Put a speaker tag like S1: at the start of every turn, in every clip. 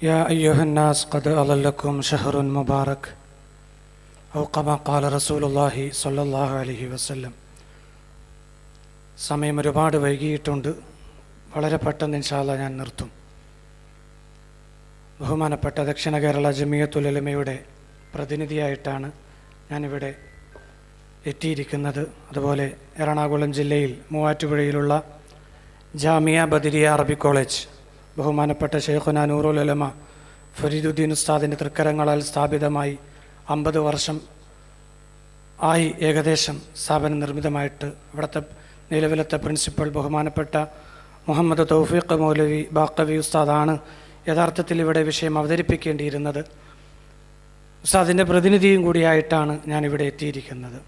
S1: يا أيها الناس قد أظلكم شهر مبارك أو كما قال رسول الله صلى الله عليه وسلم സമയം ഒരുപാട് വൈകിയിട്ടുണ്ട് വളരെ പെട്ടെന്ന് ഇൻഷാല്ല ഞാൻ നിർത്തും ബഹുമാനപ്പെട്ട ദക്ഷിണ കേരള ജമിയത്തുലമയുടെ പ്രതിനിധിയായിട്ടാണ് ഞാനിവിടെ എത്തിയിരിക്കുന്നത് അതുപോലെ എറണാകുളം ജില്ലയിൽ മൂവാറ്റുപുഴയിലുള്ള ജാമിയ ബദിരിയ അറബി കോളേജ് ബഹുമാനപ്പെട്ട ഷെയ്ഖുന നൂറുൽ ഉലമ ഫരീദുദ്ദീൻ ഉസ്താദിന്റെ തൃക്കരങ്ങളാൽ സ്ഥാപിതമായി അമ്പത് വർഷം ആയി ഏകദേശം സ്ഥാപനം നിർമ്മിതമായിട്ട് ഇവിടുത്തെ നിലവിലത്തെ പ്രിൻസിപ്പൽ ബഹുമാനപ്പെട്ട മുഹമ്മദ് തൗഫീഖ് മൗലവി ബാക്കവി ഉസ്താദാണ് യഥാർത്ഥത്തിൽ ഇവിടെ വിഷയം അവതരിപ്പിക്കേണ്ടിയിരുന്നത്. ഉസ്താദിന്റെ പ്രതിനിധിയും കൂടിയായിട്ടാണ് ഞാനിവിടെ എത്തിയിരിക്കുന്നത്.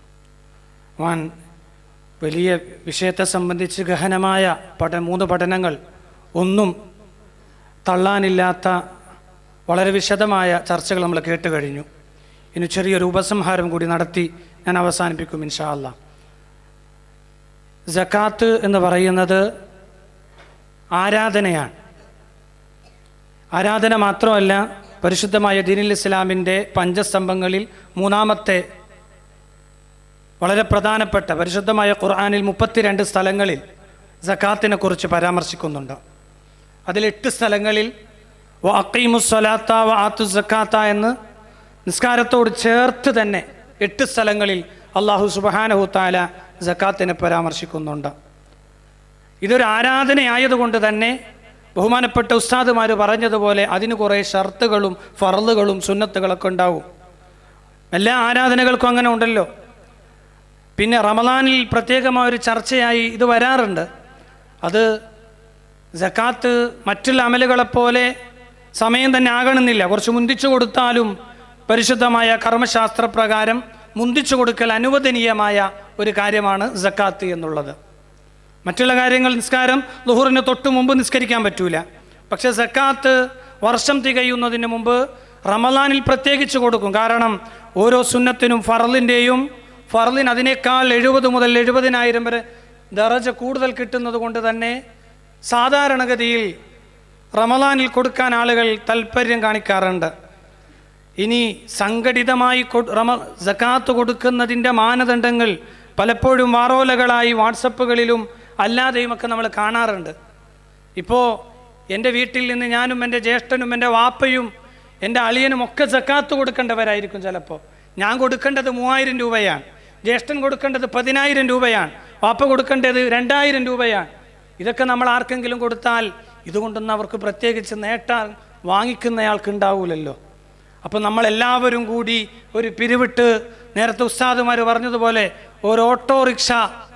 S1: വാൻ വലിയ വിഷയത്തെ സംബന്ധിച്ച് ഗഹനമായ പഠ മൂന്ന് പഠനങ്ങൾ ഒന്നും തള്ളാനില്ലാത്ത വളരെ വിശദമായ ചർച്ചകൾ നമ്മൾ കേട്ട് കഴിഞ്ഞു. ഇനി ചെറിയൊരു ഉപസംഹാരം കൂടി നടത്തി ഞാൻ അവസാനിപ്പിക്കും ഇൻഷാ അല്ലാ ജക്കാത്ത് എന്ന് പറയുന്നത് ആരാധനയാണ്. ആരാധന മാത്രമല്ല പരിശുദ്ധമായ ദീനിൽ ഇസ്ലാമിന്റെ പഞ്ചസ്തംഭങ്ങളിൽ മൂന്നാമത്തെ വളരെ പ്രധാനപ്പെട്ട പരിശുദ്ധമായ ഖുർആാനിൽ മുപ്പത്തിരണ്ട് സ്ഥലങ്ങളിൽ ജക്കാത്തിനെ കുറിച്ച് പരാമർശിക്കുന്നുണ്ട്. അതിൽ എട്ട് സ്ഥലങ്ങളിൽ വ വാത്തു സക്കാത്ത എന്ന് നിസ്കാരത്തോട് ചേർത്ത് തന്നെ എട്ട് സ്ഥലങ്ങളിൽ അള്ളാഹു സുബഹാനഹു താല ജക്കാത്തിനെ പരാമർശിക്കുന്നുണ്ട്. ഇതൊരു ആരാധനയായതുകൊണ്ട് തന്നെ ബഹുമാനപ്പെട്ട ഉസ്താദുമാർ പറഞ്ഞതുപോലെ അതിന് കുറേ ഷർത്തുകളും ഫറലുകളും സുന്നത്തുകളൊക്കെ ഉണ്ടാവും. എല്ലാ ആരാധനകൾക്കും അങ്ങനെ ഉണ്ടല്ലോ. പിന്നെ റമദാനിൽ പ്രത്യേകമായ ഒരു ചർച്ചയായി ഇത് വരാറുണ്ട്. അത് ജക്കാത്ത് മറ്റുള്ള അമലുകളെപ്പോലെ സമയം തന്നെ ആകണമെന്നില്ല. കുറച്ച് മുന്തിച്ചു കൊടുത്താലും പരിശുദ്ധമായ കർമ്മശാസ്ത്ര പ്രകാരം മുന്തിച്ചു കൊടുക്കൽ അനുവദനീയമായ ഒരു കാര്യമാണ് ജക്കാത്ത് എന്നുള്ളത്. മറ്റുള്ള കാര്യങ്ങൾ നിസ്കാരം ലുഹുറിന് തൊട്ട് മുമ്പ് നിസ്കരിക്കാൻ പറ്റൂല. പക്ഷെ സക്കാത്ത് വർഷം തികയുന്നതിന് മുമ്പ് റമലാനിൽ പ്രത്യേകിച്ച് കൊടുക്കും. കാരണം ഓരോ സുന്നത്തിനും ഫറലിന്റെയും ഫറലിന് അതിനേക്കാൾ എഴുപത് മുതൽ എഴുപതിനായിരം വരെ ദറജ കൂടുതൽ കിട്ടുന്നത് കൊണ്ട് തന്നെ സാധാരണഗതിയിൽ റമലാനിൽ കൊടുക്കാൻ ആളുകൾ താല്പര്യം കാണിക്കാറുണ്ട്. ഇനി സംഘടിതമായി റമ ജക്കാത്ത് കൊടുക്കുന്നതിന്റെ മാനദണ്ഡങ്ങൾ പലപ്പോഴും വാറോലകളായി വാട്സപ്പുകളിലും അല്ലാതെയുമൊക്കെ നമ്മൾ കാണാറുണ്ട്. ഇപ്പോൾ എന്റെ വീട്ടിൽ നിന്ന് ഞാനും എന്റെ ജ്യേഷ്ഠനും എന്റെ വാപ്പയും എന്റെ അളിയനും ഒക്കെ ജക്കാത്ത് കൊടുക്കേണ്ടവരായിരിക്കും ചിലപ്പോൾ. ഞാൻ കൊടുക്കേണ്ടത് മൂവായിരം രൂപയാണ്. ജ്യേഷ്ഠൻ കൊടുക്കേണ്ടത് പതിനായിരം രൂപയാണ്. വാപ്പ കൊടുക്കേണ്ടത് രണ്ടായിരം രൂപയാണ്. ഇതൊക്കെ നമ്മൾ ആർക്കെങ്കിലും കൊടുത്താൽ ഇതുകൊണ്ടൊന്നും അവർക്ക് പ്രത്യേകിച്ച് നേട്ടം വാങ്ങിക്കുന്നയാൾക്ക് ഉണ്ടാവൂലല്ലോ അപ്പോൾ നമ്മളെല്ലാവരും കൂടി ഒരു പിരിവിട്ട് നേരത്തെ ഉസ്താദുമാർ പറഞ്ഞതുപോലെ ഒരു ഓട്ടോറിക്ഷ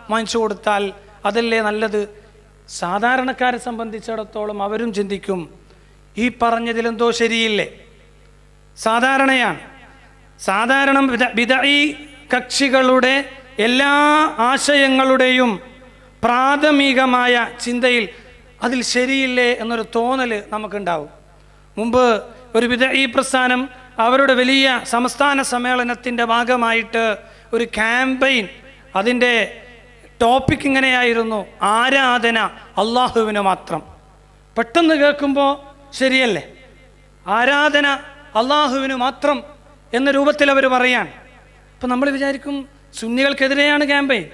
S1: വാങ്ങിച്ചു കൊടുത്താൽ അതല്ലേ നല്ലത്? സാധാരണക്കാരെ സംബന്ധിച്ചിടത്തോളം അവരും ചിന്തിക്കും ഈ പറഞ്ഞതിലെന്തോ ശരിയില്ലേ? സാധാരണയാണ്. സാധാരണ വിദഈ കക്ഷികളുടെ എല്ലാ ആശയങ്ങളുടെയും പ്രാഥമികമായ ചിന്തയിൽ അതിൽ ശരിയില്ലേ എന്നൊരു തോന്നൽ നമുക്കുണ്ടാവും. മുമ്പ് ഒരു വിധ ഈ പ്രസ്ഥാനം അവരുടെ വലിയ സംസ്ഥാന സമ്മേളനത്തിന്റെ ഭാഗമായിട്ട് ഒരു ക്യാമ്പയിൻ അതിന്റെ ടോപ്പിക് ഇങ്ങനെയായിരുന്നു ആരാധന അള്ളാഹുവിന് മാത്രം. പെട്ടെന്ന് കേൾക്കുമ്പോൾ ശരിയല്ലേ? ആരാധന അള്ളാഹുവിന് മാത്രം എന്ന രൂപത്തിൽ അവർ പറയാണ്. അപ്പം നമ്മൾ വിചാരിക്കും സുന്നികൾക്കെതിരെയാണ് ക്യാമ്പയിൻ.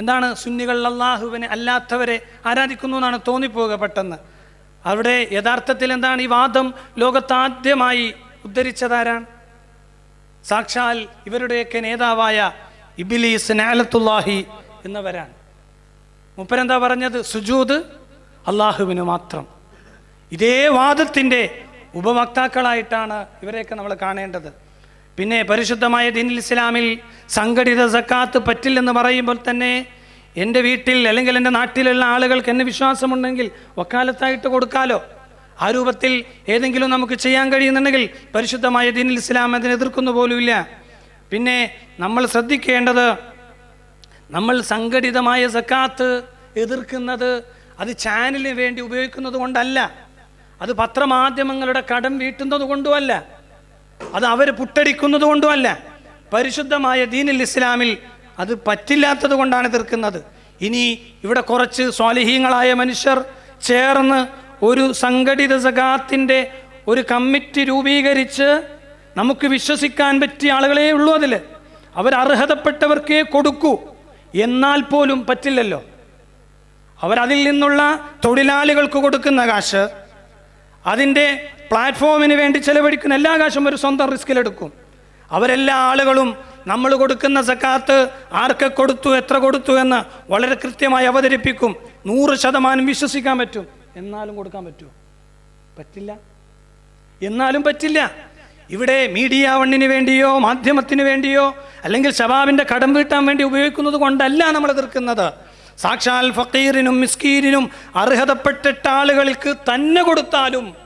S1: എന്താണ് സുന്നികൾ അള്ളാഹുവിനെ അല്ലാത്തവരെ ആരാധിക്കുന്നു എന്നാണ് തോന്നിപ്പോവുക പെട്ടെന്ന്. അവിടെ യഥാർത്ഥത്തിൽ എന്താണ് ഈ വാദം ലോകത്താദ്യമായി ഉദ്ധരിച്ചതാരാണ്? സാക്ഷാൽ ഇവരുടെയൊക്കെ നേതാവായ ഇബിലീസ് നാലത്തുല്ലാഹി എന്നവരാണ്. മുപ്പരെന്താ പറഞ്ഞത്? സുജൂദ് അള്ളാഹുവിന് മാത്രം. ഇതേ വാദത്തിന്റെ ഉപഭോക്താക്കളായിട്ടാണ് ഇവരെയൊക്കെ നമ്മൾ കാണേണ്ടത്. പിന്നെ പരിശുദ്ധമായ ദീനിൽ ഇസ്ലാമിൽ സംഘടിത സക്കാത്ത് പറ്റില്ലെന്ന് പറയുമ്പോൾ തന്നെ എന്റെ വീട്ടിൽ അല്ലെങ്കിൽ എന്റെ നാട്ടിലുള്ള ആളുകൾക്ക് എന്നെ വിശ്വാസമുണ്ടെങ്കിൽ വക്കാലത്തായിട്ട് കൊടുക്കാലോ. ആ രൂപത്തിൽ ഏതെങ്കിലും നമുക്ക് ചെയ്യാൻ കഴിയുന്നുണ്ടെങ്കിൽ പരിശുദ്ധമായ ദീനിൽ ഇസ്ലാം അതിനെ എതിർക്കുന്നു പോലുമില്ല. പിന്നെ നമ്മൾ ശ്രദ്ധിക്കേണ്ടത് നമ്മൾ സംഘടിതമായ സക്കാത്ത് എതിർക്കുന്നത് അത് ചാനലിന് വേണ്ടി ഉപയോഗിക്കുന്നത് കൊണ്ടല്ല. അത് പത്രമാധ്യമങ്ങളുടെ കടം വീട്ടുന്നത് കൊണ്ടുമല്ല. അത് അവർ പുട്ടടിക്കുന്നത് കൊണ്ടുമല്ല. പരിശുദ്ധമായ ദീനിൽ ഇസ്ലാമിൽ അത് പറ്റില്ലാത്തത് കൊണ്ടാണ് തീർക്കുന്നത്. ഇനി ഇവിടെ കുറച്ച് സ്വാലിഹീങ്ങളായ മനുഷ്യർ ചേർന്ന് ഒരു സംഘടിത സകാത്തിന്റെ ഒരു കമ്മിറ്റി രൂപീകരിച്ച് നമുക്ക് വിശ്വസിക്കാൻ പറ്റിയ ആളുകളേ ഉള്ളൂ അതിൽ. അവർ അർഹതപ്പെട്ടവർക്കേ കൊടുക്കൂ. എന്നാൽ പോലും പറ്റില്ലല്ലോ. അവരതിൽ നിന്നുള്ള തൊഴിലാളികൾക്ക് കൊടുക്കുന്ന കാശ് അതിന്റെ പ്ലാറ്റ്ഫോമിന് വേണ്ടി ചെലവഴിക്കുന്ന എല്ലാ കാശും ഒരു സ്വന്തം റിസ്കിലെടുക്കും. അവരെല്ലാ ആളുകളും നമ്മൾ കൊടുക്കുന്ന സക്കാത്ത് ആർക്ക് കൊടുത്തു എത്ര കൊടുത്തു എന്ന് വളരെ കൃത്യമായി അവതരിപ്പിക്കും. നൂറ് ശതമാനം വിശ്വസിക്കാൻ പറ്റും. എന്നാലും കൊടുക്കാൻ പറ്റുമോ? പറ്റില്ല. എന്നാലും പറ്റില്ല. ഇവിടെ മീഡിയ വണ്ണിന് വേണ്ടിയോ മാധ്യമത്തിന് വേണ്ടിയോ അല്ലെങ്കിൽ ഷബാബിന്റെ കടം വീട്ടാൻ വേണ്ടി ഉപയോഗിക്കുന്നത് കൊണ്ടല്ല നമ്മൾ എതിർക്കുന്നത്. സാക്ഷാൽ ഫക്കീറിനും മിസ്കീരിനും അർഹതപ്പെട്ടിട്ട ആളുകൾക്ക് തന്നെ കൊടുത്താലും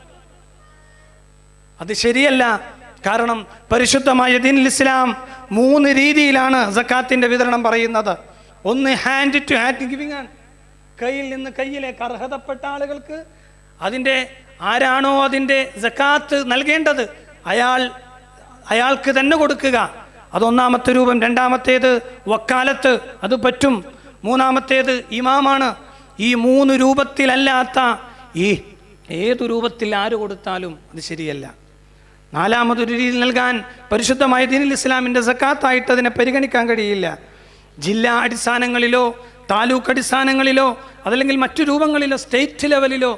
S1: അത് ശരിയല്ല. കാരണം പരിശുദ്ധമായ ദീനിൽ ഇസ്ലാം മൂന്ന് രീതിയിലാണ് സക്കാത്തിന്റെ വിതരണം പറയുന്നത്. ഒന്ന് ഹാൻഡ് ടു ഹാൻഡ് ഗിവിംഗ് ആണ്. കയ്യിൽ നിന്ന് കയ്യിലേക്ക് അർഹതപ്പെട്ട ആളുകൾക്ക് അതിന്റെ ആരാണോ അതിന്റെ സക്കാത്ത് നൽകേണ്ടത് അയാൾ അയാൾക്ക് തന്നെ കൊടുക്കുക. അതൊന്നാമത്തെ രൂപം രണ്ടാമത്തേത് വക്കാലത്ത്. അത് പറ്റും. മൂന്നാമത്തേത് ഇമാമാണ്. ഈ മൂന്ന് രൂപത്തിലല്ലാത്ത ഈ ഏതു രൂപത്തിൽ ആര് കൊടുത്താലും അത് ശരിയല്ല. നാലാമതൊരു രീതി നൽകാൻ പരിശുദ്ധമായ ദീനിൽ ഇസ്ലാമിന്റെ സക്കാത്തായിട്ട് അതിനെ പരിഗണിക്കാൻ കഴിയില്ല. ജില്ലാ അടിസ്ഥാനങ്ങളിലോ താലൂക്ക് അടിസ്ഥാനങ്ങളിലോ അതല്ലെങ്കിൽ മറ്റു രൂപങ്ങളിലോ സ്റ്റേറ്റ് ലെവലിലോ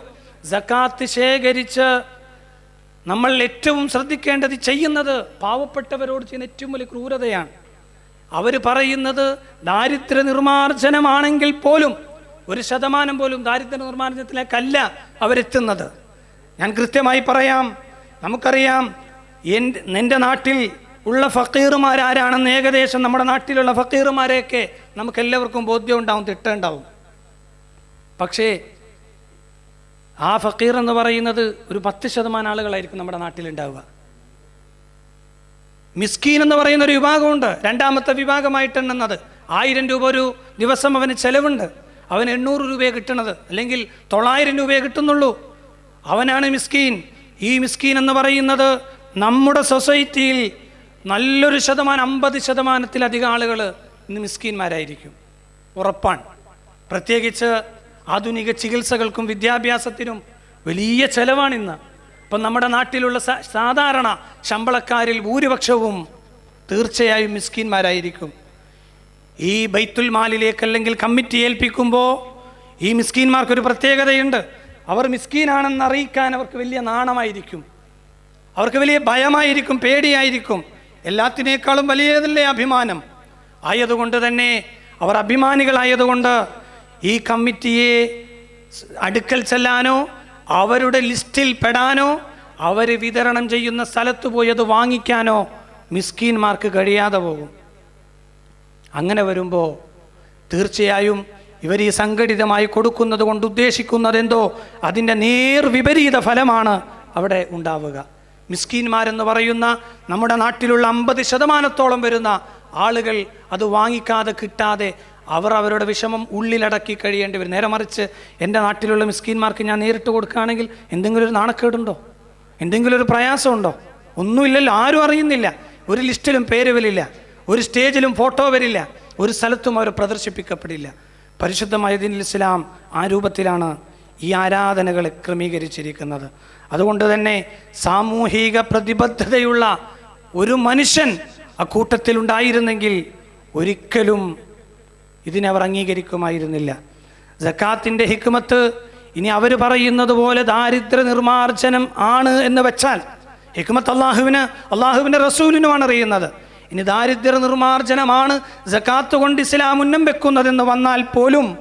S1: സക്കാത്ത് ശേഖരിച്ച് നമ്മൾ ഏറ്റവും ശ്രദ്ധിക്കേണ്ടത് ചെയ്യുന്നത് പാവപ്പെട്ടവരോട് ചെയ്യുന്ന ഏറ്റവും വലിയ ക്രൂരതയാണ്. അവർ പറയുന്നത് ദാരിദ്ര്യ നിർമ്മാർജനമാണെങ്കിൽ പോലും ഒരു ശതമാനം പോലും ദാരിദ്ര്യ നിർമ്മാർജനത്തിലേക്കല്ല അവരെത്തുന്നത്. ഞാൻ കൃത്യമായി പറയാം നമുക്കറിയാം എന്റെ എന്റെ നാട്ടിൽ ഉള്ള ഫക്കീറുമാരാരാണെന്ന് ഏകദേശം നമ്മുടെ നാട്ടിലുള്ള ഫക്കീറുമാരെയൊക്കെ നമുക്ക് എല്ലാവർക്കും ബോധ്യം ഉണ്ടാവും തിട്ടുണ്ടാവും പക്ഷേ ആ ഫക്കീർ എന്ന് പറയുന്നത് ഒരു പത്ത് ശതമാനം ആളുകളായിരിക്കും നമ്മുടെ നാട്ടിലുണ്ടാവുക. മിസ്കീൻ എന്ന് പറയുന്ന ഒരു വിഭാഗമുണ്ട്. രണ്ടാമത്തെ വിഭാഗമായിട്ടെണ്ണുന്നത്. ആയിരം രൂപ ഒരു ദിവസം അവന് ചെലവുണ്ട്. അവൻ എണ്ണൂറ് രൂപയെ കിട്ടണത്. അല്ലെങ്കിൽ തൊള്ളായിരം രൂപയെ കിട്ടുന്നുള്ളൂ. അവനാണ് മിസ്കീൻ. ഈ മിസ്കീൻ എന്ന് പറയുന്നത് നമ്മുടെ സൊസൈറ്റിയിൽ നല്ലൊരു ശതമാനം അമ്പത് ശതമാനത്തിലധികം ആളുകൾ ഇന്ന് മിസ്കീന്മാരായിരിക്കും ഉറപ്പാണ്. പ്രത്യേകിച്ച് ആധുനിക ചികിത്സകൾക്കും വിദ്യാഭ്യാസത്തിനും വലിയ ചെലവാണിന്ന്. ഇപ്പം നമ്മുടെ നാട്ടിലുള്ള സാധാരണ ശമ്പളക്കാരിൽ ഭൂരിപക്ഷവും തീർച്ചയായും മിസ്കീന്മാരായിരിക്കും ഈ ബൈത്തുൽ മാലിലേക്ക് അല്ലെങ്കിൽ കമ്മിറ്റി ഏൽപ്പിക്കുമ്പോൾ ഈ മിസ്കീന്മാർക്കൊരു പ്രത്യേകതയുണ്ട്. അവർ മിസ്കീനാണെന്ന് അറിയിക്കാൻ അവർക്ക് വലിയ നാണമായിരിക്കും. അവർക്ക് വലിയ ഭയമായിരിക്കും പേടിയായിരിക്കും. എല്ലാത്തിനേക്കാളും വലിയതല്ലേ അഭിമാനം? ആയതുകൊണ്ട് തന്നെ അവർ അഭിമാനികളായതുകൊണ്ട് ഈ കമ്മിറ്റിയെ അടുക്കൽ ചെല്ലാനോ അവരുടെ ലിസ്റ്റിൽ പെടാനോ അവർ വിതരണം ചെയ്യുന്ന സ്ഥലത്ത് പോയി അത് വാങ്ങിക്കാനോ മിസ്കീന്മാർക്ക് കഴിയാതെ പോകും. അങ്ങനെ വരുമ്പോൾ തീർച്ചയായും ഇവർ ഈ സംഘടിതമായി കൊടുക്കുന്നത് കൊണ്ട് ഉദ്ദേശിക്കുന്നത് എന്തോ? അതിന്റെ നേർ വിപരീത ഫലമാണ് അവിടെ ഉണ്ടാവുക. മിസ്കീന്മാരെന്ന് പറയുന്ന നമ്മുടെ നാട്ടിലുള്ള അമ്പത് ശതമാനത്തോളം വരുന്ന ആളുകൾ അത് വാങ്ങിക്കാതെ കിട്ടാതെ അവർ അവരുടെ വിഷമം ഉള്ളിലടക്കി കഴിയേണ്ടി വരും. നേരെ മറിച്ച് എന്റെ നാട്ടിലുള്ള മിസ്കീന്മാർക്ക് ഞാൻ നേരിട്ട് കൊടുക്കുകയാണെങ്കിൽ എന്തെങ്കിലും ഒരു നാണക്കേടുണ്ടോ? എന്തെങ്കിലും ഒരു പ്രയാസമുണ്ടോ? ഒന്നുമില്ലല്ലോ ആരും അറിയുന്നില്ല. ഒരു ലിസ്റ്റിലും പേര് വരില്ല. ഒരു സ്റ്റേജിലും ഫോട്ടോ വരില്ല. ഒരു സ്ഥലത്തും അവർ പ്രദർശിപ്പിക്കപ്പെടില്ല. പരിശുദ്ധമായ ദീൻ ഇസ്ലാം ആ രൂപത്തിലാണ് ഈ ആരാധനകളെ ക്രമീകരിച്ചിരിക്കുന്നത്. അതുകൊണ്ട് തന്നെ സാമൂഹിക പ്രതിബദ്ധതയുള്ള ഒരു മനുഷ്യൻ ആ അക്കൂട്ടത്തിലുണ്ടായിരുന്നെങ്കിൽ ഒരിക്കലും ഇതിനെ അവർ അംഗീകരിക്കുമായിരുന്നില്ല. ജക്കാത്തിന്റെ ഹിക്മത്ത് ഇനി അവർ പറയുന്നത് പോലെ ദാരിദ്ര്യ നിർമ്മാർജനം ആണ് എന്ന് വെച്ചാൽ ഹിക്മത്ത് അള്ളാഹുവിന് അള്ളാഹുവിന്റെ റസൂലിനുമാണ് അറിയുന്നത്. ഇനി ദാരിദ്ര്യ നിർമ്മാർജനമാണ് ജക്കാത്ത് കൊണ്ട് ഇസ്ലാം ഉന്നം വെക്കുന്നതെന്ന് വന്നാൽ പോലും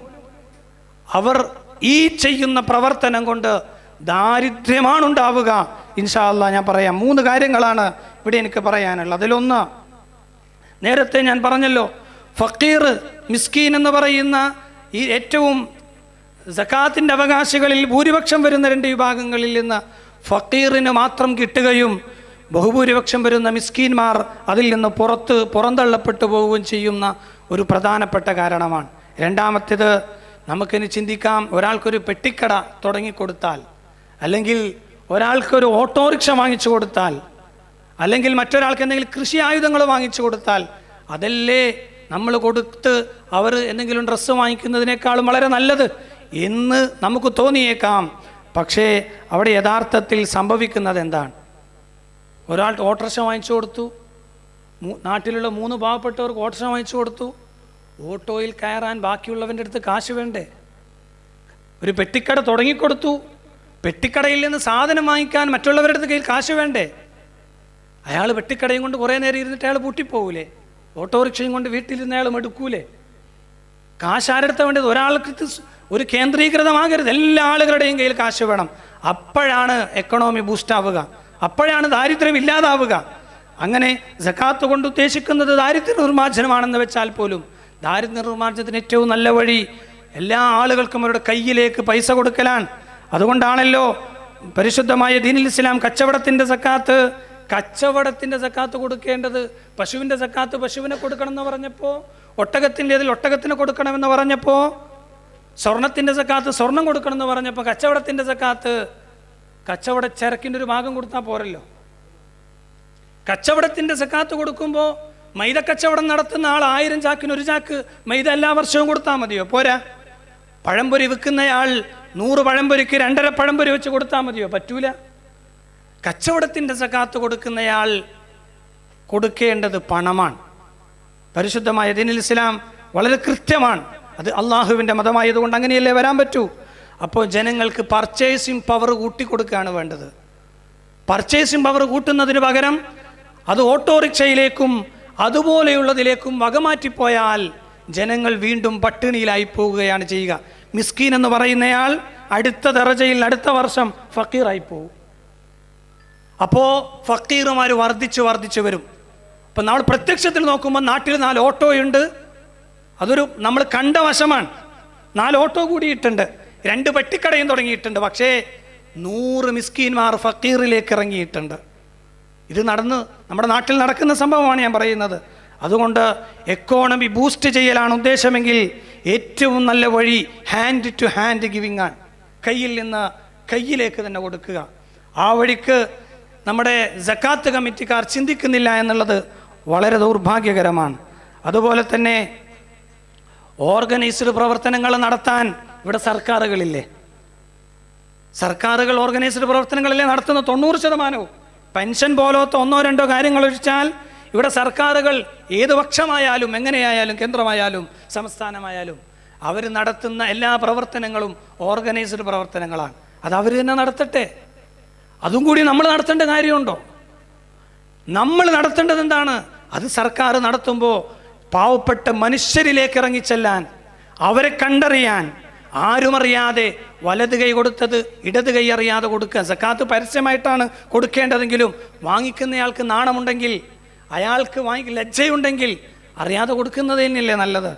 S1: അവർ ഈ ചെയ്യുന്ന പ്രവർത്തനം കൊണ്ട് ദാരിദ്ര്യമാണ് ഉണ്ടാവുക ഇൻഷാ അല്ലാ ഞാൻ പറയാം. മൂന്ന് കാര്യങ്ങളാണ് ഇവിടെ എനിക്ക് പറയാനുള്ളത്. അതിലൊന്ന് നേരത്തെ ഞാൻ പറഞ്ഞല്ലോ ഫക്കീർ മിസ്കീൻ എന്ന് പറയുന്ന ഈ ഏറ്റവും സക്കാത്തിന്റെ അവകാശികളിൽ ഭൂരിപക്ഷം വരുന്ന രണ്ട് വിഭാഗങ്ങളിൽ നിന്ന് ഫക്കീറിന് മാത്രം കിട്ടുകയും ബഹുഭൂരിപക്ഷം വരുന്ന മിസ്കീൻമാർ അതിൽ നിന്ന് പുറത്ത് പുറന്തള്ളപ്പെട്ടു പോവുകയും ചെയ്യുന്ന ഒരു പ്രധാനപ്പെട്ട കാരണമാണ്. രണ്ടാമത്തേത് നമുക്കിനി ചിന്തിക്കാം ഒരാൾക്കൊരു പെട്ടിക്കട തുടങ്ങിക്കൊടുത്താൽ അല്ലെങ്കിൽ ഒരാൾക്കൊരു ഓട്ടോറിക്ഷ വാങ്ങിച്ചു കൊടുത്താൽ അല്ലെങ്കിൽ മറ്റൊരാൾക്ക് എന്തെങ്കിലും കൃഷി ആയുധങ്ങൾ വാങ്ങിച്ചു കൊടുത്താൽ അതല്ലേ നമ്മൾ കൊടുത്ത് അവർ എന്തെങ്കിലും ഡ്രസ്സ് വാങ്ങിക്കുന്നതിനേക്കാളും വളരെ നല്ലത് എന്ന് നമുക്ക് തോന്നിയേക്കാം. പക്ഷേ അവിടെ യഥാർത്ഥത്തിൽ സംഭവിക്കുന്നത് എന്താണ്? ഒരാൾ ഓട്ടോറിക്ഷ വാങ്ങിച്ചു കൊടുത്തു. നാട്ടിലുള്ള മൂന്ന് പാവപ്പെട്ടവർക്ക് ഓട്ടോറിക്ഷ വാങ്ങിച്ചു കൊടുത്തു. ഓട്ടോയിൽ കയറാൻ ബാക്കിയുള്ളവന്റെ അടുത്ത് കാശ് വേണ്ടേ? ഒരു പെട്ടിക്കട തുടങ്ങിക്കൊടുത്തു. പെട്ടിക്കടയിൽ നിന്ന് സാധനം വാങ്ങിക്കാൻ മറ്റുള്ളവരുടെ അടുത്ത് കയ്യിൽ കാശ് വേണ്ടേ? അയാൾ പെട്ടിക്കടയും കൊണ്ട് കുറേ നേരം ഇരുന്നിട്ട് അയാൾ പൂട്ടിപ്പോകൂലേ? ഓട്ടോറിക്ഷയും കൊണ്ട് വീട്ടിലിരുന്ന അയാൾ എടുക്കൂലേ? കാശ് ആരെടുത്ത വേണ്ടത് ഒരാൾക്ക് ഒരു കേന്ദ്രീകൃതമാകരുത്. എല്ലാ ആളുകളുടെയും കയ്യിൽ കാശ് വേണം. അപ്പോഴാണ് എക്കണോമി ബൂസ്റ്റാവുക അപ്പോഴാണ് ദാരിദ്ര്യം ഇല്ലാതാവുക. അങ്ങനെ ജക്കാത്ത് കൊണ്ട് ഉദ്ദേശിക്കുന്നത് ദാരിദ്ര്യ നിർമ്മാർജനമാണെന്ന് വെച്ചാൽ പോലും ദാരിദ്ര്യ നിർമ്മാർജനത്തിന് ഏറ്റവും നല്ല വഴി എല്ലാ ആളുകൾക്കും അവരുടെ കയ്യിലേക്ക് പൈസ കൊടുക്കലാണ്. അതുകൊണ്ടാണല്ലോ പരിശുദ്ധമായ ദീനിൽ ഇസ്ലാം കച്ചവടത്തിന്റെ സക്കാത്ത് കച്ചവടത്തിന്റെ സക്കാത്ത് കൊടുക്കേണ്ടത് പശുവിന്റെ സക്കാത്ത് പശുവിനെ കൊടുക്കണം എന്ന് പറഞ്ഞപ്പോൾ ഒട്ടകത്തിന്റെതിൽ ഒട്ടകത്തിന് കൊടുക്കണമെന്ന് പറഞ്ഞപ്പോൾ സ്വർണത്തിന്റെ സക്കാത്ത് സ്വർണം കൊടുക്കണം എന്ന് പറഞ്ഞപ്പോൾ കച്ചവടത്തിന്റെ സക്കാത്ത് കച്ചവട ചരക്കിന്റെ ഒരു ഭാഗം കൊടുത്താൽ പോരല്ലോ. കച്ചവടത്തിന്റെ സക്കാത്ത് കൊടുക്കുമ്പോൾ മൈദ കച്ചവടം നടത്തുന്ന ആൾ ആയിരം ചാക്കിന് ഒരു ചാക്ക് മൈദ എല്ലാ വർഷവും കൊടുത്താൽ മതിയോ? പോരാ. പഴംപൊരി വിൽക്കുന്നയാൾ നൂറ് പഴംപൊരിക്ക് രണ്ടര പഴംപൊരി വെച്ച് കൊടുത്താൽ മതിയോ? പറ്റൂല. കച്ചവടത്തിന്റെ സക്കാത്ത് കൊടുക്കുന്നയാൾ കൊടുക്കേണ്ടത് പണമാണ്. പരിശുദ്ധമായ ദീനുൽ ഇസ്ലാം വളരെ കൃത്യമാണ്. അത് അള്ളാഹുവിന്റെ മതമായതുകൊണ്ട് അങ്ങനെയല്ലേ വരാൻ പറ്റൂ? അപ്പോൾ ജനങ്ങൾക്ക് പർച്ചേസിംഗ് പവർ കൂട്ടിക്കൊടുക്കുകയാണ് വേണ്ടത്. പർച്ചേസിംഗ് പവർ കൂട്ടുന്നതിന് പകരം അത് ഓട്ടോറിക്ഷയിലേക്കും അതുപോലെയുള്ളതിലേക്കും വകമാറ്റിപ്പോയാൽ ജനങ്ങൾ വീണ്ടും പട്ടിണിയിലായി പോവുകയാണ് ചെയ്യുക. മിസ്കീൻ എന്ന് പറയുന്നയാൾ അടുത്ത ദറജയിൽ അടുത്ത വർഷം ഫക്കീറായി പോകും അപ്പോൾ ഫക്കീറുമാർ വർദ്ധിച്ച് വർദ്ധിച്ച് വരും. അപ്പം നമ്മൾ പ്രത്യക്ഷത്തിൽ നോക്കുമ്പോൾ നാട്ടിൽ നാല് ഓട്ടോയുണ്ട് അതൊരു നമ്മൾ കണ്ട വശമാണ്. നാല് ഓട്ടോ കൂടിയിട്ടുണ്ട്. രണ്ട് പെട്ടിക്കടയും തുടങ്ങിയിട്ടുണ്ട്. പക്ഷേ നൂറ് മിസ്കീന്മാർ ഫക്കീറിലേക്ക് ഇറങ്ങിയിട്ടുണ്ട്. ഇത് നടന്ന് നമ്മുടെ നാട്ടിൽ നടക്കുന്ന സംഭവമാണ് ഞാൻ പറയുന്നത്. അതുകൊണ്ട് എക്കോണമി ബൂസ്റ്റ് ചെയ്യലാണ് ഉദ്ദേശമെങ്കിൽ ഏറ്റവും നല്ല വഴി ഹാൻഡ് ടു ഹാൻഡ് ഗിവിങ് ആണ്. കയ്യിൽ നിന്ന് കയ്യിലേക്ക് തന്നെ കൊടുക്കുക. ആ വഴിക്ക് നമ്മുടെ ജക്കാത്ത് കമ്മിറ്റിക്കാർ ചിന്തിക്കുന്നില്ല എന്നുള്ളത് വളരെ ദൗർഭാഗ്യകരമാണ്. അതുപോലെ തന്നെ ഓർഗനൈസ്ഡ് പ്രവർത്തനങ്ങൾ നടത്താൻ ഇവിടെ സർക്കാരുകളില്ലേ? സർക്കാരുകൾ ഓർഗനൈസ്ഡ് പ്രവർത്തനങ്ങളല്ലേ നടത്തുന്ന? തൊണ്ണൂറ് ശതമാനവും. പെൻഷൻ പോലത്തെ ഒന്നോ രണ്ടോ കാര്യങ്ങൾ ഒഴിച്ചാൽ ഇവിടെ സർക്കാരുകൾ ഏത് പക്ഷമായാലും എങ്ങനെയായാലും കേന്ദ്രമായാലും സംസ്ഥാനമായാലും അവർ നടത്തുന്ന എല്ലാ പ്രവർത്തനങ്ങളും ഓർഗനൈസ്ഡ് പ്രവർത്തനങ്ങളാണ്. അത് അവർ തന്നെ നടത്തട്ടെ. അതും കൂടി നമ്മൾ നടത്തേണ്ട കാര്യമുണ്ടോ? നമ്മൾ നടത്തേണ്ടത് എന്താണ്? അത് സർക്കാർ നടത്തുമ്പോൾ പാവപ്പെട്ട മനുഷ്യരിലേക്ക് ഇറങ്ങിച്ചെല്ലാൻ അവരെ കണ്ടറിയാൻ ആരുമറിയാതെ വലത് കൈ കൊടുത്തത് ഇടത് കൈ അറിയാതെ കൊടുക്കുക. സക്കാത്ത് പരസ്യമായിട്ടാണ് കൊടുക്കേണ്ടതെങ്കിലും വാങ്ങിക്കുന്നയാൾക്ക് നാണമുണ്ടെങ്കിൽ അയാൾക്ക് വാങ്ങി ലജ്ജയുണ്ടെങ്കിൽ അറിയാതെ കൊടുക്കുന്നത് തന്നെയല്ലേ നല്ലത്?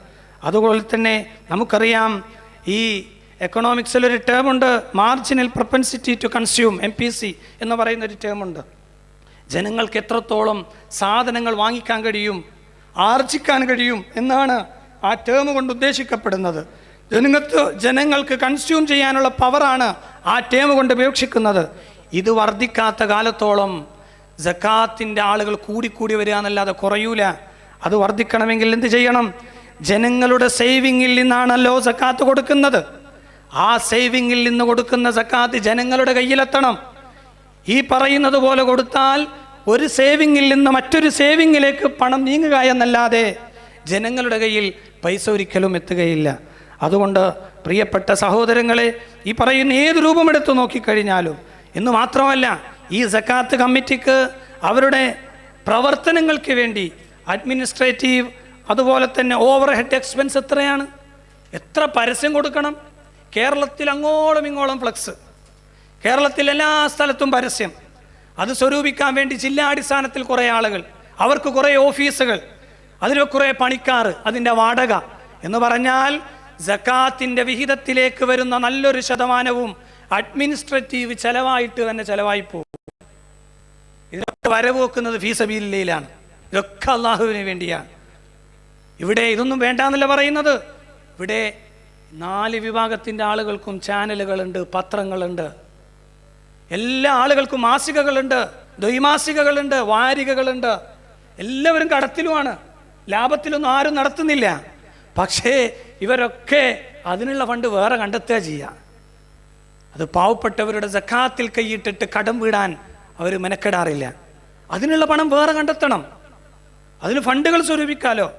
S1: അതുപോലെ തന്നെ നമുക്കറിയാം ഈ എക്കണോമിക്സിൽ ഒരു ടേമുണ്ട് marginal propensity to consume M P C എന്ന് പറയുന്ന ഒരു ടേമുണ്ട് ജനങ്ങൾക്ക് എത്രത്തോളം സാധനങ്ങൾ വാങ്ങിക്കാൻ കഴിയും ആർജിക്കാൻ കഴിയും എന്നാണ് ആ ടേം കൊണ്ട് ഉദ്ദേശിക്കപ്പെടുന്നത്. ജനങ്ങൾക്ക് ജനങ്ങൾക്ക് കൺസ്യൂം ചെയ്യാനുള്ള പവറാണ് ആ ടേം കൊണ്ട് ഉപേക്ഷിക്കുന്നത് ഇത് വർദ്ധിക്കാത്ത കാലത്തോളം ജക്കാത്തിന്റെ ആളുകൾ കൂടിക്കൂടി വരിക എന്നല്ലാതെ കുറയൂല. അത് വർദ്ധിക്കണമെങ്കിൽ എന്ത് ചെയ്യണം? ജനങ്ങളുടെ സേവിങ്ങിൽ നിന്നാണല്ലോ സക്കാത്ത് കൊടുക്കുന്നത്. ആ സേവിങ്ങിൽ നിന്ന് കൊടുക്കുന്ന സക്കാത്ത് ജനങ്ങളുടെ കയ്യിലെത്തണം. ഈ പറയുന്നത് പോലെ കൊടുത്താൽ ഒരു സേവിങ്ങിൽ നിന്ന് മറ്റൊരു സേവിങ്ങിലേക്ക് പണം നീങ്ങുക എന്നല്ലാതെ ജനങ്ങളുടെ കയ്യിൽ പൈസ ഒരിക്കലും എത്തുകയില്ല. അതുകൊണ്ട് പ്രിയപ്പെട്ട സഹോദരങ്ങളെ ഈ പറയുന്ന ഏത് രൂപമെടുത്ത് നോക്കിക്കഴിഞ്ഞാലും എന്ന് മാത്രമല്ല ഈ സക്കാത്ത് കമ്മിറ്റിക്ക് അവരുടെ പ്രവർത്തനങ്ങൾക്ക് വേണ്ടി അഡ്മിനിസ്ട്രേറ്റീവ് അതുപോലെ തന്നെ ഓവർ ഹെഡ് എക്സ്പെൻസ് എത്രയാണ്? എത്ര പരസ്യം കൊടുക്കണം? കേരളത്തിൽ അങ്ങോളം ഇങ്ങോളം ഫ്ലക്സ്. കേരളത്തിൽ എല്ലാ സ്ഥലത്തും പരസ്യം. അത് സ്വരൂപിക്കാൻ വേണ്ടി ജില്ലാടിസ്ഥാനത്തിൽ കുറേ ആളുകൾ അവർക്ക് കുറേ ഓഫീസുകൾ അതിൽ കുറേ പണിക്കാർ അതിന്റെ വാടക. എന്ന് പറഞ്ഞാൽ ജക്കാത്തിന്റെ വിഹിതത്തിലേക്ക് വരുന്ന നല്ലൊരു ശതമാനവും അഡ്മിനിസ്ട്രേറ്റീവ് ചെലവായിട്ട് തന്നെ ചെലവായി പോകും. ഇതിനൊക്കെ വരവ് വെക്കുന്നത് ഫീസബീലിലാണ് ഇതൊക്കെ അള്ളാഹുവിന് വേണ്ടിയാണ്. ഇവിടെ ഇതൊന്നും വേണ്ടാന്നല്ല പറയുന്നത്. ഇവിടെ നാല് വിഭാഗത്തിന്റെ ആളുകൾക്കും ചാനലുകളുണ്ട് പത്രങ്ങളുണ്ട്. എല്ലാ ആളുകൾക്കും മാസികകളുണ്ട് ദ്വൈമാസികകളുണ്ട് വാരികകളുണ്ട്. എല്ലാവരും കടത്തിലുമാണ്. ലാഭത്തിലൊന്നും ആരും നടത്തുന്നില്ല. പക്ഷേ ഇവരൊക്കെ അതിനുള്ള ഫണ്ട് വേറെ കണ്ടെത്തുക ചെയ്യുക അത് പാവപ്പെട്ടവരുടെ ജക്കാത്തിൽ കൈയിട്ടിട്ട് കടം വീടാൻ അവർ മെനക്കെടാറില്ല. അതിനുള്ള പണം വേറെ കണ്ടെത്തണം. അതിന് ഫണ്ടുകൾ സ്വരൂപിക്കാലോ?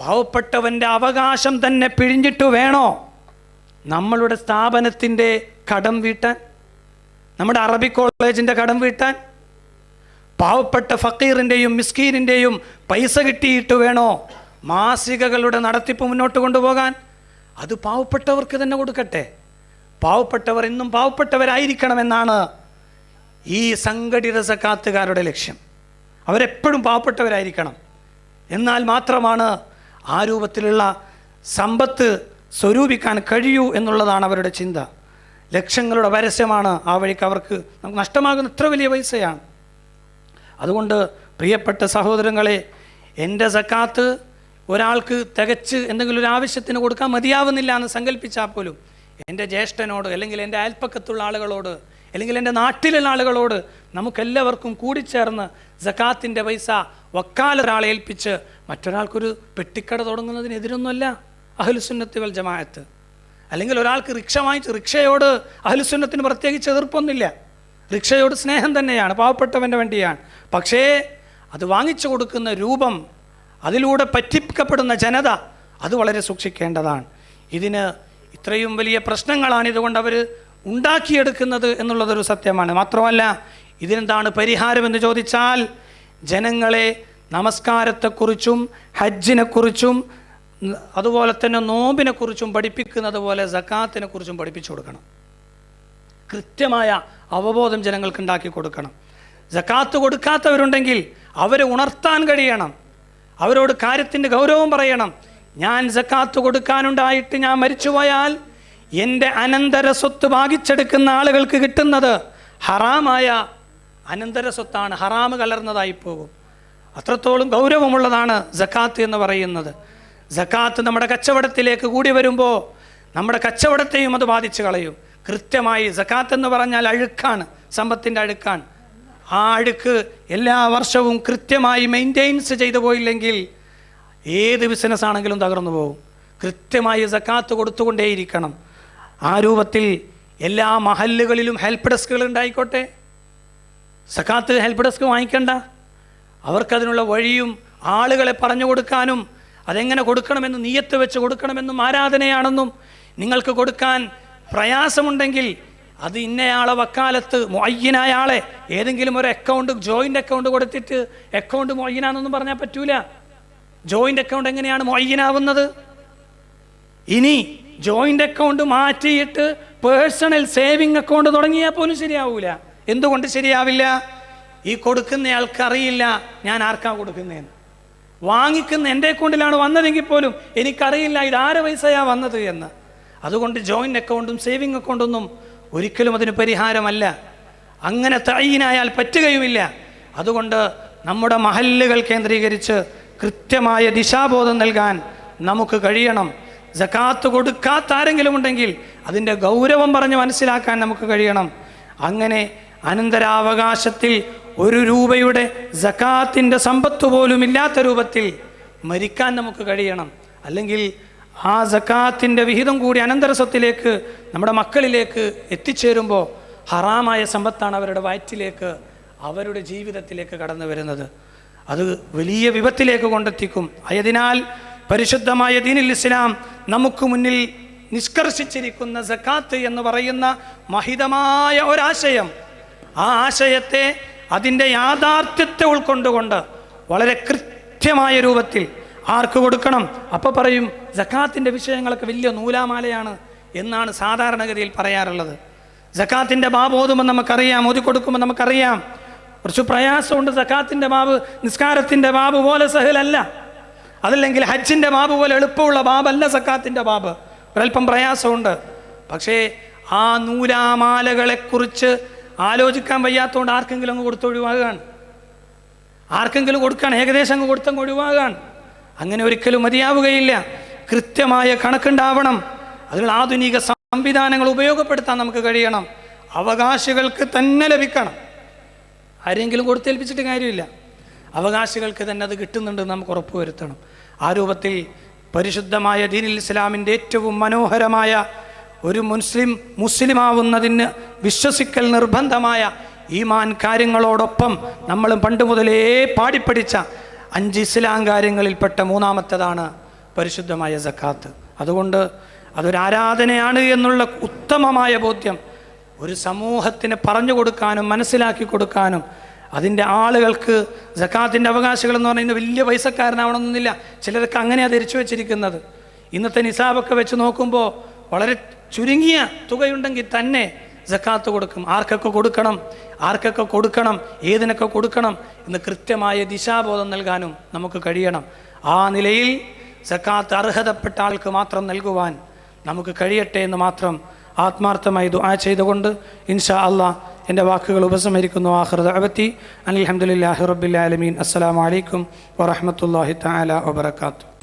S1: പാവപ്പെട്ടവന്റെ അവകാശം തന്നെ പിഴിഞ്ഞിട്ട് വേണോ? നമ്മളുടെ സ്ഥാപനത്തിന്റെ കടം വീട്ടാൻ നമ്മുടെ അറബി കോളേജിന്റെ കടം വീട്ടാൻ പാവപ്പെട്ട ഫക്കീറിന്റെയും മിസ്കീനിന്റെയും പൈസ കിട്ടിയിട്ട് വേണോ? മാസികകളുടെ നടത്തിപ്പ് മുന്നോട്ട് കൊണ്ടുപോകാൻ അത് പാവപ്പെട്ടവർക്ക് തന്നെ കൊടുക്കട്ടെ. പാവപ്പെട്ടവർ എന്നും പാവപ്പെട്ടവരായിരിക്കണമെന്നാണ് ഈ സംഘടിത സക്കാത്തുകാരുടെ ലക്ഷ്യം. അവരെപ്പോഴും പാവപ്പെട്ടവരായിരിക്കണം. എന്നാൽ മാത്രമാണ് ആ രൂപത്തിലുള്ള സമ്പത്ത് സ്വരൂപിക്കാൻ കഴിയൂ എന്നുള്ളതാണ് അവരുടെ ചിന്ത. ലക്ഷങ്ങളുടെ പരസ്യമാണ് ആ വഴിക്ക് അവർക്ക് നമുക്ക് നഷ്ടമാകുന്ന ഇത്ര വലിയ പൈസയാണ്. അതുകൊണ്ട് പ്രിയപ്പെട്ട സഹോദരങ്ങളെ എന്റെ സക്കാത്ത് ഒരാൾക്ക് തികച്ച് എന്തെങ്കിലും ഒരു ആവശ്യത്തിന് കൊടുക്കാൻ മതിയാവുന്നില്ല എന്ന് സങ്കല്പിച്ചാൽ പോലും എന്റെ ജ്യേഷ്ഠനോട് അല്ലെങ്കിൽ എന്റെ അയൽപ്പക്കത്തുള്ള ആളുകളോട് അല്ലെങ്കിൽ എന്റെ നാട്ടിലുള്ള ആളുകളോട് നമുക്കെല്ലാവർക്കും കൂടിച്ചേർന്ന് സക്കാത്തിന്റെ പൈസ വക്കാലൊരാളെ ഏൽപ്പിച്ച് മറ്റൊരാൾക്കൊരു പെട്ടിക്കട തുടങ്ങുന്നതിനെതിരൊന്നുമല്ല അഹലുസുന്നത്തുകൾ ജമാഅത്ത്. അല്ലെങ്കിൽ ഒരാൾക്ക് റിക്ഷ വാങ്ങിച്ച് റിക്ഷയോട് അഹലുസുന്നത്തിന് പ്രത്യേകിച്ച് എതിർപ്പൊന്നുമില്ല. റിക്ഷയോട് സ്നേഹം തന്നെയാണ് പാവപ്പെട്ടവന്റെ വണ്ടിയാണ്. പക്ഷേ അത് വാങ്ങിച്ചു കൊടുക്കുന്ന രൂപം അതിലൂടെ പറ്റിക്കപ്പെടുന്ന ജനത അത് വളരെ സൂക്ഷിക്കേണ്ടതാണ്. ഇതിന് ഇത്രയും വലിയ പ്രശ്നങ്ങളാണ് ഇതുകൊണ്ട് അവർ ഉണ്ടാക്കിയെടുക്കുന്നത് എന്നുള്ളതൊരു സത്യമാണ്. മാത്രമല്ല ഇതിനെന്താണ് പരിഹാരമെന്ന് ചോദിച്ചാൽ ജനങ്ങളെ നമസ്കാരത്തെക്കുറിച്ചും ഹജ്ജിനെക്കുറിച്ചും അതുപോലെ തന്നെ നോമ്പിനെക്കുറിച്ചും പഠിപ്പിക്കുന്നത് പോലെ സക്കാത്തിനെ കുറിച്ചും പഠിപ്പിച്ചു കൊടുക്കണം. കൃത്യമായ അവബോധം ജനങ്ങൾക്ക് ഉണ്ടാക്കി കൊടുക്കണം. ജക്കാത്ത് കൊടുക്കാത്തവരുണ്ടെങ്കിൽ അവരെ ഉണർത്താൻ കഴിയണം. അവരോട് കാര്യത്തിന്റെ ഗൗരവം പറയണം. ഞാൻ ജക്കാത്ത് കൊടുക്കാനുണ്ടായിട്ട് ഞാൻ മരിച്ചുപോയാൽ എന്റെ അനന്തര സ്വത്ത് ഭാഗിച്ചെടുക്കുന്ന ആളുകൾക്ക് കിട്ടുന്നത് ഹറാമായ അനന്തര സ്വത്താണ് ഹറാമ് കലർന്നതായി പോകും. അത്രത്തോളം ഗൗരവമുള്ളതാണ് ജക്കാത്ത് എന്ന് പറയുന്നത്. ജക്കാത്ത് നമ്മുടെ കച്ചവടത്തിലേക്ക് കൂടി വരുമ്പോൾ നമ്മുടെ കച്ചവടത്തെയും അത് ബാധിച്ചു കളയും. കൃത്യമായി ജക്കാത്ത് എന്ന് പറഞ്ഞാൽ അഴുക്കാണ് സമ്പത്തിന്റെ അഴുക്കാണ്. ആ അഴുക്ക് എല്ലാ വർഷവും കൃത്യമായി മെയിന്റെയിൻസ് ചെയ്തു പോയില്ലെങ്കിൽ ഏത് ബിസിനസ് ആണെങ്കിലും തകർന്നു പോകും. കൃത്യമായി ജക്കാത്ത് കൊടുത്തുകൊണ്ടേയിരിക്കണം. ആ രൂപത്തിൽ എല്ലാ മഹല്ലുകളിലും ഹെൽപ്പ് ഡെസ്കുകൾ ഉണ്ടായിക്കോട്ടെ. സക്കാത്ത് ഹെൽപ്പ് ഡെസ്ക് വാങ്ങിക്കണ്ട. അവർക്കതിനുള്ള വഴിയും ആളുകളെ പറഞ്ഞു കൊടുക്കാനും അതെങ്ങനെ കൊടുക്കണമെന്ന് നീയത്ത് വെച്ച് കൊടുക്കണമെന്നും ആരാധനയാണെന്നും നിങ്ങൾക്ക് കൊടുക്കാൻ പ്രയാസമുണ്ടെങ്കിൽ അത് ഇന്നയാളെ വക്കാലത്ത് മൊയ്യനായ ആളെ ഏതെങ്കിലും ഒരു അക്കൗണ്ട് ജോയിന്റ് അക്കൗണ്ട് കൊടുത്തിട്ട് അക്കൗണ്ട് മൊയ്യനാന്നൊന്നും പറഞ്ഞാൽ പറ്റൂല. ജോയിന്റ് അക്കൗണ്ട് എങ്ങനെയാണ് മൊയ്യനാവുന്നത് ഇനി ജോയിന്റ് അക്കൗണ്ട് മാറ്റിയിട്ട് പേഴ്സണൽ സേവിങ് അക്കൗണ്ട് തുടങ്ങിയാൽ പോലും ശരിയാവൂല. എന്തുകൊണ്ട് ശരിയാവില്ല? ഈ കൊടുക്കുന്നയാൾക്ക് അറിയില്ല ഞാൻ ആർക്കാണ് കൊടുക്കുന്നതെന്ന് വാങ്ങിക്കുന്ന എന്റെ അക്കൗണ്ടിലാണ് വന്നതെങ്കിൽ പോലും എനിക്കറിയില്ല ഇത് ആരെ പൈസയാ വന്നത് എന്ന്. അതുകൊണ്ട് ജോയിന്റ് അക്കൗണ്ടും സേവിങ് അക്കൗണ്ടൊന്നും ഒരിക്കലും അതിന് പരിഹാരമല്ല. അങ്ങനെ തയ്യനായാൽ പറ്റുകയുമില്ല. അതുകൊണ്ട് നമ്മുടെ മഹല്ലുകൾ കേന്ദ്രീകരിച്ച് കൃത്യമായ ദിശാബോധം നൽകാൻ നമുക്ക് കഴിയണം. ജക്കാത്ത് കൊടുക്കാത്ത ആരെങ്കിലും ഉണ്ടെങ്കിൽ അതിന്റെ ഗൗരവം പറഞ്ഞ് മനസ്സിലാക്കാൻ നമുക്ക് കഴിയണം. അങ്ങനെ അനന്തരാവകാശത്തിൽ ഒരു രൂപയുടെ ജക്കാത്തിന്റെ സമ്പത്ത് പോലും ഇല്ലാത്ത രൂപത്തിൽ മരിക്കാൻ നമുക്ക് കഴിയണം. അല്ലെങ്കിൽ ആ ജക്കാത്തിന്റെ വിഹിതം കൂടി അനന്തരസ്വത്തിലേക്ക് നമ്മുടെ മക്കളിലേക്ക് എത്തിച്ചേരുമ്പോൾ ഹറാമായ സമ്പത്താണ് അവരുടെ വയറ്റിലേക്ക് അവരുടെ ജീവിതത്തിലേക്ക് കടന്നു വരുന്നത്. അത് വലിയ വിപത്തിലേക്ക് കൊണ്ടെത്തിക്കും. ആയതിനാൽ പരിശുദ്ധമായ ദീനിൽ ഇസ്ലാം നമുക്ക് മുന്നിൽ നിഷ്കർഷിച്ചിരിക്കുന്ന സക്കാത്ത് എന്ന് പറയുന്ന മഹിതമായ ഒരാശയം ആ ആശയത്തെ അതിന്റെ യാഥാർത്ഥ്യത്തെ ഉൾക്കൊണ്ടുകൊണ്ട് വളരെ കൃത്യമായ രൂപത്തിൽ ആർക്ക് കൊടുക്കണം? അപ്പോൾ പറയും ജക്കാത്തിന്റെ വിഷയങ്ങളൊക്കെ വലിയ നൂലാമാലയാണ് എന്നാണ് സാധാരണഗതിയിൽ പറയാറുള്ളത്. ജക്കാത്തിന്റെ ബാബ് ഓതുമ്പോൾ നമുക്കറിയാം ഓതി കൊടുക്കുമ്പോൾ നമുക്കറിയാം. കുറച്ച് പ്രയാസമുണ്ട് ജക്കാത്തിന്റെ ബാബ് നിസ്കാരത്തിന്റെ ബാബ് പോലെ സഹലല്ല. അതല്ലെങ്കിൽ ഹജ്ജിന്റെ ബാബ് പോലെ എളുപ്പമുള്ള ബാബല്ല സക്കാത്തിന്റെ ബാബ്. ഒരല്പം പ്രയാസമുണ്ട്. പക്ഷേ ആ നൂലാമാലകളെക്കുറിച്ച് ആലോചിക്കാൻ വയ്യാത്തതുകൊണ്ട് ആർക്കെങ്കിലും അങ്ങ് കൊടുത്ത് കൊടുത്തൊഴിവാകാണ് ആർക്കെങ്കിലും കൊടുക്കാൻ ഏകദേശം അങ്ങ് കൊടുത്തങ്ങ് ഒഴിവാകാണ് അങ്ങനെ ഒരിക്കലും മതിയാവുകയില്ല. കൃത്യമായ കണക്കുണ്ടാവണം. അതിൽ ആധുനിക സംവിധാനങ്ങൾ ഉപയോഗപ്പെടുത്താൻ നമുക്ക് കഴിയണം. അവകാശികൾക്ക് തന്നെ ലഭിക്കണം. ആരെങ്കിലും കൊടുത്തേൽപ്പിച്ചിട്ട് കാര്യമില്ല. അവകാശികൾക്ക് തന്നെ അത് കിട്ടുന്നുണ്ട് നമുക്ക് ഉറപ്പുവരുത്തണം. ആ രൂപത്തിൽ പരിശുദ്ധമായ ദീനിൽ ഇസ്ലാമിന്റെ ഏറ്റവും മനോഹരമായ ഒരു മുസ്ലിം മുസ്ലിമാവുന്നതിന് വിശ്വസിക്കൽ നിർബന്ധമായ ഈമാൻ കാര്യങ്ങളോടൊപ്പം നമ്മൾ പണ്ട് മുതലേ പാടിപ്പഠിച്ച അഞ്ച് ഇസ്ലാം കാര്യങ്ങളിൽപ്പെട്ട മൂന്നാമത്തേതാണ് പരിശുദ്ധമായ സക്കാത്ത്. അതുകൊണ്ട് അതൊരു ആരാധനയാണ് എന്നുള്ള ഉത്തമമായ ബോധ്യം ഒരു സമൂഹത്തിന് പറഞ്ഞു കൊടുക്കാനും മനസ്സിലാക്കി കൊടുക്കാനും അതിന്റെ ആളുകൾക്ക് ജക്കാത്തിന്റെ അവകാശികൾ എന്ന് പറയുന്നത് വലിയ പൈസക്കാരനാവണമെന്നില്ല. ചിലരൊക്കെ അങ്ങനെയാണ് ധരിച്ചു വെച്ചിരിക്കുന്നത്. ഇന്നത്തെ നിസാബൊക്കെ വെച്ച് നോക്കുമ്പോൾ വളരെ ചുരുങ്ങിയ തുകയുണ്ടെങ്കിൽ തന്നെ ജക്കാത്ത് കൊടുക്കും. ആർക്കൊക്കെ കൊടുക്കണം? ആർക്കൊക്കെ കൊടുക്കണം? ഏതിനൊക്കെ കൊടുക്കണം? എന്ന് കൃത്യമായ ദിശാബോധം നൽകാനും നമുക്ക് കഴിയണം. ആ നിലയിൽ സക്കാത്ത് അർഹതപ്പെട്ട ആൾക്ക് മാത്രം നൽകുവാൻ നമുക്ക് കഴിയട്ടെ എന്ന് മാത്രം ആത്മാർത്ഥമായി ദുആ ചെയ്തുകൊണ്ട് ഇൻഷാ അള്ളാ എന്റെ വാക്കുകൾ ഉപസംഹരിക്കുന്നു. ആഹൃദ അവത്തി അനിൽഹമുല്ലാഹി റബ്ബിൽ ആലമീൻ. അസ്സലാമു അലൈക്കും വറഹ്മത്തുള്ളാഹി തആല വബറകാതുഹു.